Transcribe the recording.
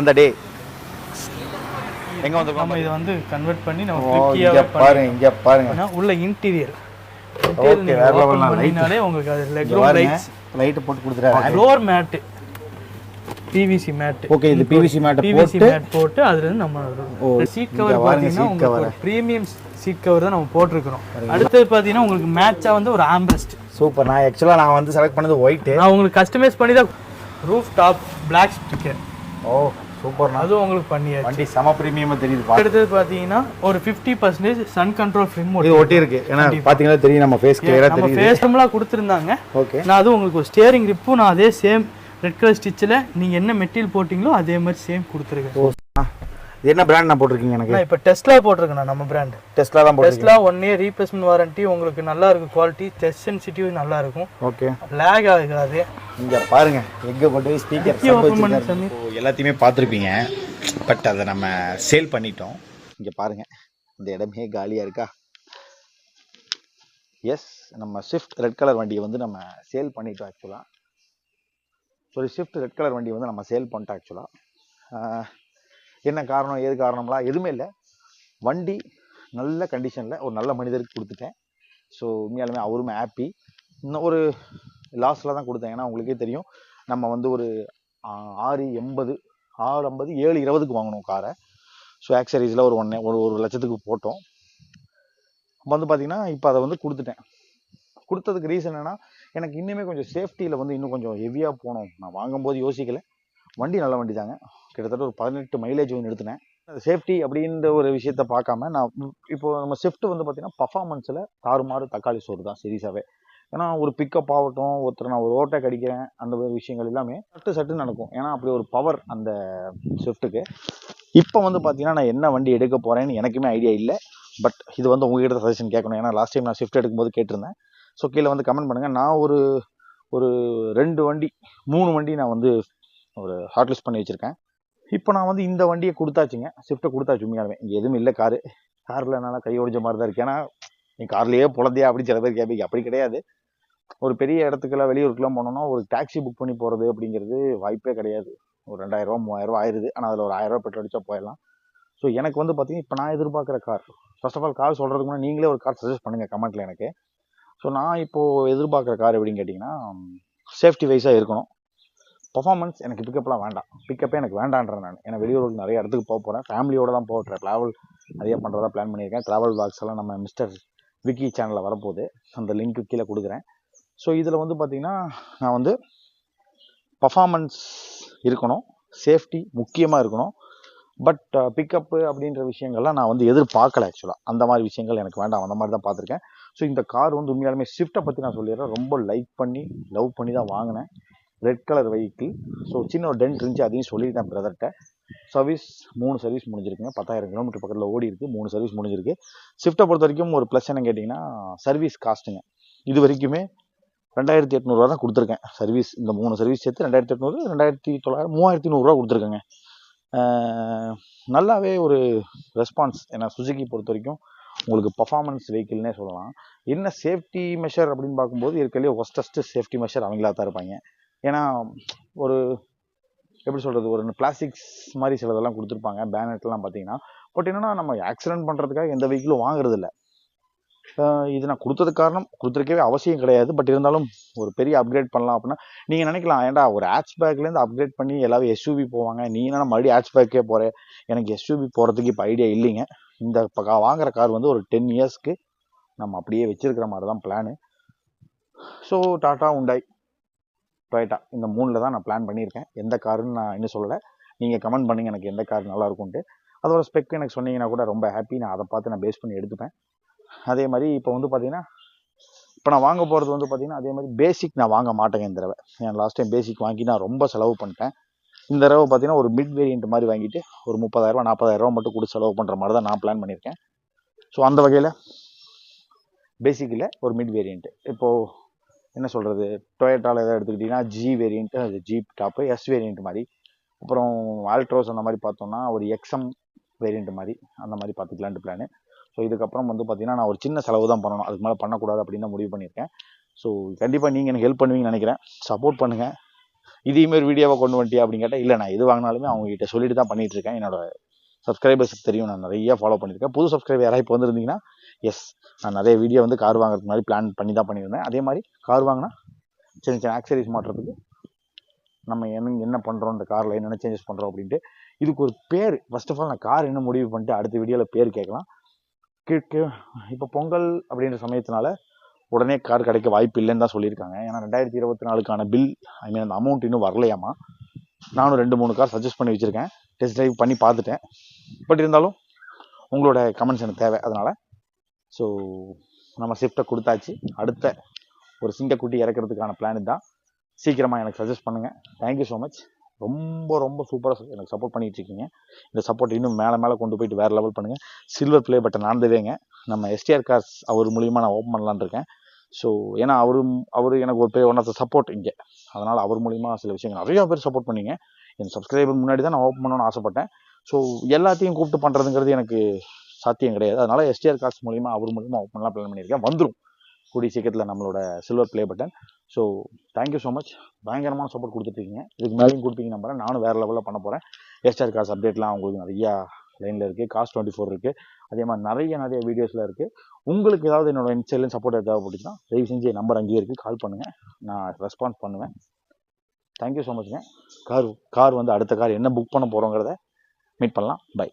அந்த டே எங்க வந்திருக்கோம்? நம்ம இதை வந்து கன்வெர்ட் பண்ணி நம்ம இங்க பாருங்க இங்க பாருங்க. உள்ள இன்டீரியர் Okay, வேற தான். பண்ணினாலே உங்களுக்கு அது லெக் ரூம் ரைட்ஸ் லைட் போட்டு கொடுத்துறாரு floor mat PVC mat okay இது பிவிசி மேட் பிவிசி போட்டு மேட் போட்டு அதுல இருந்து நம்ம சீட் கவர் பாத்தீங்கன்னா உங்களுக்கு ப்ரீமியம் சீட் கவர் தான் நம்ம போட்டிருக்கிறோம். அடுத்தது பாத்தீங்கன்னா உங்களுக்கு மேட்சா வந்து ஒரு ஆம்பரஸ்ட் சூப்பர் நான் ஆக்சுவலா நான் வந்து செலக்ட் பண்ணது ஒயிட் நான் உங்களுக்கு கஸ்டமைஸ் பண்ணி தான் roof top black sticker oh super அதுவும் உங்களுக்கு பண்ணியாச்சு. வண்டி செம பிரீமியமா தெரியுது அடுத்தது பாத்தீங்கன்னா ஒரு fifty percentage sun control film இது ஒட்டி இருக்கு ஏன்னா பாத்தீங்கன்னா தெரியும் நம்ம ஃபேஸ் கிளியரா நம்ம தெரியுது. ஃபேஸ்லாம் கொடுத்துருந்தாங்க. ஓகே. நான் அது உங்களுக்கு ஒரு ஸ்டியரிங் ரிப்பும் நான் அதே சேம் ரெட் கலர் ஸ்டிச்சில் நீங்கள் என்ன மெட்டீரியல் போட்டிங்களோ அதே மாதிரி சேம் கொடுத்துருக்கேன். இது என்ன பிராண்ட் நான் போட்டிருக்கீங்க எனக்கு? இப்போ டெஸ்ட்லா போட்டிருக்கேன் நம்ம பிராண்ட் டெஸ்ட்ல தான் டெஸ்ட்லா ஒன் இயர் ரீப்ளேஸ்மெண்ட் வாரண்டி உங்களுக்கு நல்லா இருக்கும் குவாலிட்டி டெஸ்ட் சென்சிட்டிவ் நல்லா இருக்கும். ஓகே. லேக் ஆகாது. இங்க பாருங்க எங்க கொண்டு போய் ஸ்பீக்கர் எல்லாத்தையுமே பார்த்துருப்பீங்க பட் அதை நம்ம சேல் பண்ணிட்டோம். இங்க பாருங்க இந்த இடமே காலியா இருக்கா? எஸ் நம்ம ஸ்விஃப்ட் ரெட் கலர் வண்டியை வந்து நம்ம சேல் பண்ணிட்டோம் ஆக்சுவலாக ஒரு ஸ்விஃப்ட் ரெட் கலர் வண்டியை வந்து நம்ம சேல் பண்ணிட்டோம் ஆக்சுவலாக என்ன காரணம் ஏது காரணம்லாம் எதுவுமே இல்லை. வண்டி நல்ல கண்டிஷனில் ஒரு நல்ல மனிதருக்கு கொடுத்துட்டேன். ஸோ உண்மையாலுமே அவருமே ஹாப்பி இன்னும் ஒரு லாஸ்ட்டில் தான் கொடுத்தேன். ஏன்னா உங்களுக்கே தெரியும். நம்ம வந்து ஒரு ஆறு எண்பது ஆறு ஐம்பது ஏழு இருபதுக்கு வாங்கினோம் காரை ஸோ ஆக்சரிஸில் ஒரு ஒன்று ஒரு ஒரு லட்சத்துக்கு போட்டோம். வந்து பார்த்திங்கன்னா இப்போ அதை வந்து கொடுத்துட்டேன். கொடுத்ததுக்கு ரீசன் என்னென்னா எனக்கு இன்னுமே கொஞ்சம் சேஃப்டியில் வந்து இன்னும் கொஞ்சம் ஹெவியாக போகணும். நான் வாங்கும்போது யோசிக்கல. வண்டி நல்ல வண்டி தாங்க. கிட்டத்தட்ட ஒரு பதினெட்டு மைலேஜ் வந்து எடுத்தினேன் சேஃப்டி அப்படின்ற ஒரு விஷயத்த பார்க்காம நான் இப்போ நம்ம ஷிஃப்ட் வந்து பார்த்தீங்கன்னா பர்ஃபார்மன்ஸில் தாறுமாறு தக்காளி சோறு தான் சீரியஸாகவே ஏன்னா ஒரு பிக்கப் ஆகட்டும் ஒருத்தர் நான் ஒரு ஓட்டை அடிக்கிறேன் அந்த மாதிரி விஷயங்கள் எல்லாமே சட்டு சட்டு நடக்கும். ஏன்னா அப்படி ஒரு பவர் அந்த ஸ்விஃப்ட்டுக்கு இப்போ வந்து பார்த்தீங்கன்னா நான் என்ன வண்டி எடுக்க போகிறேன்னு எனக்குமே ஐடியா இல்லை. பட் இது வந்து உங்ககிட்ட சஜஷன் கேட்கணும். ஏன்னா லாஸ்ட் டைம் நான் ஸ்விஃப்ட் எடுக்கும்போது கேட்டிருந்தேன். ஸோ கீழே வந்து கமெண்ட் பண்ணுங்கள் நான் ஒரு ஒரு ரெண்டு வண்டி மூணு வண்டி நான் வந்து ஒரு ஹாட்லிஸ்ட் பண்ணி வச்சுருக்கேன். இப்போ நான் வந்து இந்த வண்டியை கொடுத்தாச்சுங்க. ஸ்விஃப்ட்டை கொடுத்தாச்சு உண்மையாலுமே. இங்கே எதுவும் இல்லை காரு காரில் என்னால் கை ஒடிஞ்ச மாதிரி தான் இருக்கு. ஏன்னா நீ கார்லேயே பொழந்தியா அப்படின்னு சில பேர் கேட்பீங்க. அப்படி கிடையாது. ஒரு பெரிய இடத்துக்குலாம் வெளியூருக்குலாம் போனோம்னா ஒரு டாக்ஸி புக் பண்ணி போகிறது அப்படிங்கிறது வாய்ப்பே கிடையாது. ஒரு ரெண்டாயிரரூவா மூவாயிரரூவா ஆயிடுது ஆனால் அதில் ஒரு ஆயிரரூவா பெட்ரோல் அடித்தா போயிடலாம். ஸோ எனக்கு வந்து பார்த்தீங்கன்னா இப்போ நான் எதிர்பார்க்குற car first of all car சொல்கிறதுக்கு முன்னாடி நீங்களே ஒரு கார் சஜஸ்ட் பண்ணுங்கள் கமெண்ட்டில் எனக்கு. ஸோ நான் இப்போது எதிர்பார்க்குற கார் எப்படின்னு கேட்டிங்கன்னா சேஃப்டி வைஸாக இருக்கணும். பர்ஃபார்மன்ஸ் எனக்கு பிக்கப்லாம் வேண்டாம். பிக்கப்பே எனக்கு வேண்டான்றேன் நான். ஏன்னா வெளியூருக்கு நிறைய இடத்துக்கு போக போகிறேன் ஃபேமிலியோடு தான் போக ட்ராவல் நிறைய பண்ணுறதா பிளான் பண்ணியிருக்கேன். ட்ராவல் பாக்ஸ் எல்லாம் நம்ம மிஸ்டர் விக்கி சேனலில் வரப்போகுது. அந்த லிங்க்கு கீழே கொடுக்குறேன். ஸோ இதில் வந்து பார்த்திங்கன்னா நான் வந்து பர்ஃபாமன்ஸ் இருக்கணும் சேஃப்டி முக்கியமாக இருக்கணும். பட் பிக்கப்பு uh, அப்படின்ற விஷயங்கள்லாம் நான் வந்து எதிர்பார்க்கல ஆக்சுவலாக அந்த மாதிரி விஷயங்கள் எனக்கு வேண்டாம் அந்த மாதிரி தான் பார்த்துருக்கேன். ஸோ இந்த கார் வந்து உண்மையாலுமே ஸ்விஃப்ட்டை பற்றி நான் சொல்லிடுறேன். ரொம்ப லைக் பண்ணி லவ் பண்ணி தான் வாங்கினேன். ரெட் கலர் வெஹிக்கிள் ஸோ சின்ன ஒரு டென்ட் இருந்துச்சு அதையும் சொல்லியிருக்கேன் பிரதர்கிட்ட சர்வீஸ் மூணு சர்வீஸ் முடிஞ்சிருக்குங்க. பத்தாயிரம் கிலோமீட்டர் பக்கத்தில் ஓடி இருக்குது மூணு சர்வீஸ் முடிஞ்சிருக்கு. ஸ்விஃப்ட்டை பொறுத்த வரைக்கும் ஒரு ப்ளஸ் என்ன கேட்டிங்கன்னா சர்வீஸ் காஸ்ட்டுங்க இது வரைக்குமே ரெண்டாயிரத்தி எட்நூறுவா தான் கொடுத்துருக்கேன். சர்வீஸ் இந்த மூணு சர்வீஸ் சேர்த்து ரெண்டாயிரத்தி எட்நூறு ரெண்டாயிரத்தி தொள்ளாயிரம் மூவாயிரத்தி நூறுரூவா கொடுத்துருக்கேங்க. நல்லாவே ஒரு ரெஸ்பான்ஸ் ஏன்னா சுஜுகி பொறுத்த வரைக்கும் உங்களுக்கு பர்ஃபார்மன்ஸ் வெஹிக்கிள்னே சொல்லலாம். என்ன சேஃப்டி மெஷர் அப்படின்னு பார்க்கும்போது இருக்கலையே ஒஸ்டஸ்ட்டு சேஃப்டி மெஷர் அவங்களா தான் இருப்பாங்க. ஏன்னா ஒரு எப்படி சொல்கிறது ஒரு பிளாஸ்டிக்ஸ் மாதிரி சிலதெல்லாம் கொடுத்துருப்பாங்க பேனட்லாம் பார்த்தீங்கன்னா. பட் என்னென்னா நம்ம ஆக்சிடென்ட் பண்ணுறதுக்காக எந்த வெஹிக்கிளும் வாங்குறதில்ல. இது நான் கொடுத்தது காரணம் கொடுத்துருக்கவே அவசியம் கிடையாது. பட் இருந்தாலும் ஒரு பெரிய அப்கிரேட் பண்ணலாம் அப்படின்னா நீங்கள் நினைக்கலாம் ஏன்டா ஒரு ஹேட்ச் பேக்லேருந்து அப்கிரேட் பண்ணி எல்லாரும் எஸ்யூபி போவாங்க. நீ என்ன மறுபடியும் ஹேட்ச் பேக்கே போகிறேன் எனக்கு எஸ்யூபி போகிறதுக்கு இப்போ ஐடியா இல்லைங்க. இந்த இப்போ வாங்குற கார் வந்து ஒரு டென் இயர்ஸ்க்கு நம்ம அப்படியே வச்சிருக்கிற மாதிரி தான் plan so Tata Hyundai Toyota இந்த மூணில் தான் நான் பிளான் பண்ணியிருக்கேன். எந்த காருன்னு நான் இன்னும் சொல்லலை. நீங்கள் கமெண்ட் பண்ணுங்க எனக்கு எந்த கார் நல்லா இருக்கும்ட்டு அதோட ஸ்பெக் எனக்கு சொன்னீங்கன்னா கூட ரொம்ப ஹாப்பி நான் அதை பார்த்து நான் பேஸ் பண்ணி எடுத்துப்பேன். அதே மாதிரி இப்போ வந்து பார்த்தீங்கன்னா இப்போ நான் வாங்க போகிறது வந்து பார்த்தீங்கன்னா அதே மாதிரி பேசிக் நான் வாங்க மாட்டேங்க இந்த தடவை. ஏன் லாஸ்ட் டைம் பேசிக் வாங்கி நான் ரொம்ப செலவு பண்ணிட்டேன். இந்த தடவை பார்த்தீங்கன்னா ஒரு மிட் வேரியண்ட் மாதிரி வாங்கிட்டு ஒரு முப்பதாயிரரூவா நாற்பதாயிரரூவா மட்டும் கொடுத்து செலவு பண்ணுற மாதிரி தான் நான் பிளான் பண்ணியிருக்கேன். ஸோ அந்த வகையில் பேசிக்கில் ஒரு மிட் வேரியண்ட்டு இப்போது என்ன சொல்கிறது டொயேட்டாவில் எதாவது எடுத்துக்கிட்டிங்கன்னா ஜி வேரியண்ட்டு அது ஜீப் டாப்பு எஸ் வேரியண்ட் மாதிரி. அப்புறம் ஆல்ட்ரோஸ் அந்த மாதிரி பார்த்தோம்னா ஒரு எக்ஸம் வேரியண்ட் மாதிரி அந்த மாதிரி பார்த்துக்கலான்ட்டு பிளானு ஸோ இதுக்கப்புறம் வந்து பார்த்தீங்கன்னா நான் ஒரு சின்ன செலவு தான் பண்ணணும். அதுக்கு மேலே பண்ணக்கூடாது அப்படின்னு தான் முடிவு பண்ணியிருக்கேன். ஸோ கண்டிப்பாக நீங்கள் எனக்கு ஹெல்ப் பண்ணுவீங்கன்னு நினைக்கிறேன். சப்போர்ட் பண்ணுங்கள் இதையுமே ஒரு வீடியோவை கொண்டு வந்துட்டியா அப்படின்னு கேட்டால் இல்லை நான் எது வாங்கினாலுமே அவங்ககிட்ட சொல்லிட்டு தான் பண்ணிகிட்டு இருக்கேன் என்னோட சப்ஸ்கிரைபர்ஸுக்கு தெரியும். நான் நிறைய ஃபாலோ பண்ணியிருக்கேன். புது சப்ஸ்கிரைபர் யாராவது இப்போ வந்திருந்தீங்கன்னா எஸ் நான் நிறைய வீடியோ வந்து கார் வாங்குறதுக்கு மாதிரி பிளான் பண்ணி தான் பண்ணியிருந்தேன். அதே மாதிரி கார் வாங்கினா சின்ன சின்ன ஆக்சரிஸ் மாட்டுறதுக்கு நம்ம என்ன என்ன பண்ணுறோம் இந்த காரில் என்னென்ன சேஞ்சஸ் பண்ணுறோம் அப்படின்ட்டு இதுக்கு ஒரு பேர். ஃபர்ஸ்ட் ஆஃப் ஆல் நான் கார் என்ன முடிவு பண்ணிட்டு அடுத்த வீடியோவில் பேர் கேட்கலாம். இப்போ பொங்கல் அப்படின்ற சமயத்தினால உடனே கார் கிடைக்க வாய்ப்பு இல்லைன்னு தான் சொல்லியிருக்காங்க. ஏன்னா ரெண்டாயிரத்தி இருபத்தி நாலுக்கான பில் ஐ மீன் அந்த அமௌண்ட் இன்னும் வரலையாமா? நானும் ரெண்டு மூணு கார் சஜஸ்ட் பண்ணி வச்சுருக்கேன். டெஸ்ட் ட்ரைவ் பண்ணி பார்த்துட்டேன். பட் இருந்தாலும் உங்களோட கமெண்ட்ஸ் எனக்கு தேவை. அதனால் ஸோ நம்ம ஷிஃப்ட்டை கொடுத்தாச்சு. அடுத்த ஒரு சிங்கக்குட்டி இறக்கிறதுக்கான பிளான் தான் சீக்கிரமாக எனக்கு சஜஸ்ட் பண்ணுங்கள் தேங்க்யூ ஸோ மச் ரொம்ப ரொம்ப சூப்பராக எனக்கு சப்போர்ட் பண்ணிட்டு இருக்கீங்க இந்த சப்போர்ட் இன்னும் மேலே மேலே கொண்டு போயிட்டு வேறு லெவல் பண்ணுங்கள் சில்வர் ப்ளே பட்டன் ஆனதுவேங்க நம்ம எஸ்டிஆர் கார்ஸ் அவர் மூலியமாக நான் ஓப்பன் பண்ணலான்னு இருக்கேன். ஸோ ஏன்னா அவரும் அவர் எனக்கு ஒரு பெரிய ஒன் ஆஃப் த சப்போர்ட் இங்கே. அதனால் அவர் மூலியமாக சில விஷயங்கள் நிறையா பேர் சப்போர்ட் பண்ணீங்க. என் சப்ஸ்கிரைபர் முன்னாடி தான் நான் ஓப்பன் பண்ணணும்னு ஆசைப்பட்டேன். ஸோ எல்லாத்தையும் கூப்பிட்டு பண்ணுறதுங்கிறது எனக்கு சாத்தியம் கிடையாது. அதனால் எஸ்டிஆர் கார்ஸ் மூலியமாக அவர் மூலியமாக ஓப்பன்லாம் பிளான் பண்ணியிருக்கேன். வந்துடும் கூடிய சீக்கிரத்தில் நம்மளோட silver play button so thank you so much பயங்கரமான சப்போர்ட் கொடுத்துட்ருக்கீங்க இதுக்கு மேலேயும் கொடுப்பீங்க நம்புறேன். நானும் வேறு லெவலில் பண்ண போகிறேன் எஸ்ஆர் கார்ஸ் அப்டேட்லாம் உங்களுக்கு நிறையா லைனில் இருக்குது காஸ்ட் டுவெண்ட்டி ஃபோர் இருக்குது அதே மாதிரி நிறைய நிறைய வீடியோஸில் இருக்குது உங்களுக்கு ஏதாவது என்னோட இன்ஸ்டைலும் சப்போர்ட் தேவைப்பட்டுச்சுன்னா தயவு செஞ்சு என் நம்பர் அங்கேயே இருக்குது கால் பண்ணுங்கள் நான் ரெஸ்பான்ஸ் பண்ணுவேன். தேங்க்யூ ஸோ மச்ங்க கார் கார் வந்து அடுத்த கார் என்ன புக் பண்ண போகிறோங்கிறத மீட் பண்ணலாம். பை